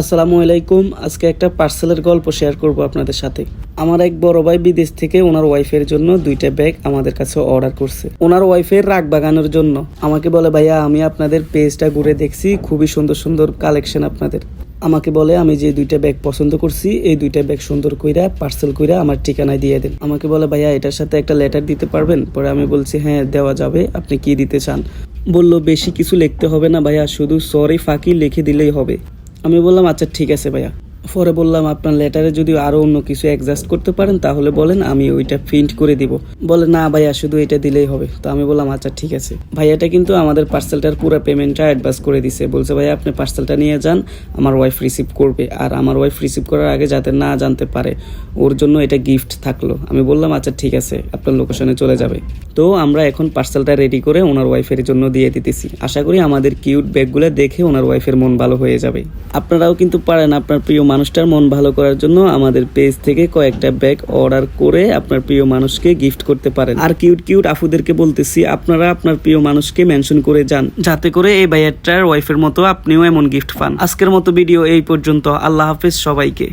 আসসালামু আলাইকুম। আজকে একটা পার্সেলের গল্প শেয়ার করব আপনাদের সাথে। আমার এক বড় ভাই বিদেশ থেকে ওনার ওয়াইফের জন্য দুইটা ব্যাগ আমাদের কাছে অর্ডার করছে। ওনার ওয়াইফের রাগ বাগানোর জন্য। আমাকে বলে, ভাইয়া, আমি আপনাদের পেজটা ঘুরে দেখছি। খুবই সুন্দর সুন্দর কালেকশন আপনাদের। আমাকে বলে, আমি যে দুইটা ব্যাগ পছন্দ করছি, এই দুইটা ব্যাগ সুন্দর কইরা পার্সেল কইরা আমার ঠিকানায় দিয়ে দেন। আমাকে বলে, ভাইয়া, এটার সাথে একটা লেটার দিতে পারবেন? পরে আমি বলছি হ্যাঁ দেওয়া যাবে। আপনি কি দিতে চান? বলল, বেশি কিছু লিখতে হবে না ভাইয়া, শুধু সরি ফাঁকি লিখে দিলেই হবে। আমি বললাম আচ্ছা ঠিক আছে ভাইয়া। পরে বললাম, আপনার লেটারে যদি আরও অন্য কিছু অ্যাডজাস্ট করতে পারেন, তাহলে বলেন আমি ওইটা প্রিন্ট করে দিব। বলে, না ভাইয়া, শুধু এটা দিলেই হবে। তো আমি বললাম আচ্ছা ঠিক আছে। ভাইয়াটা কিন্তু আমাদের পার্সেলটার পুরো পেমেন্টটা অ্যাডভান্স করে দিছে। বলছে, ভাইয়া, আপনি পার্সেলটা নিয়ে যান, আমার ওয়াইফ রিসিভ করবে। আর আমার ওয়াইফ রিসিভ করার আগে যাতে না জানতে পারে, ওর জন্য এটা গিফট থাকল। আমি বললাম আচ্ছা ঠিক আছে, আপনার লোকেশনে চলে যাবে। তো আমরা এখন পার্সেলটা রেডি করে ওনার ওয়াইফের জন্য দিয়ে দিতেছি। আশা করি আমাদের কিউট ব্যাগগুলো দেখে ওনার ওয়াইফের মন ভালো হয়ে যাবে। আপনারাও কিন্তু পারেন, আপনার প্রিয় মানুষটার মন ভালো করার জন্য আমাদের পেজ থেকে কয়েকটা ব্যাগ অর্ডার করে আপনার প্রিয় মানুষকে গিফট করতে পারেন। আর কিউট কিউট আফুদেরকে বলতেছি, আপনারা আপনার প্রিয় মানুষকে মেনশন করে যান। যাতে করে এই ভাইয়ারটার ওয়াইফের মতো আপনিও এমন গিফট পান। আজকের মতো ভিডিও এই পর্যন্ত। আল্লাহ হাফেজ সবাইকে।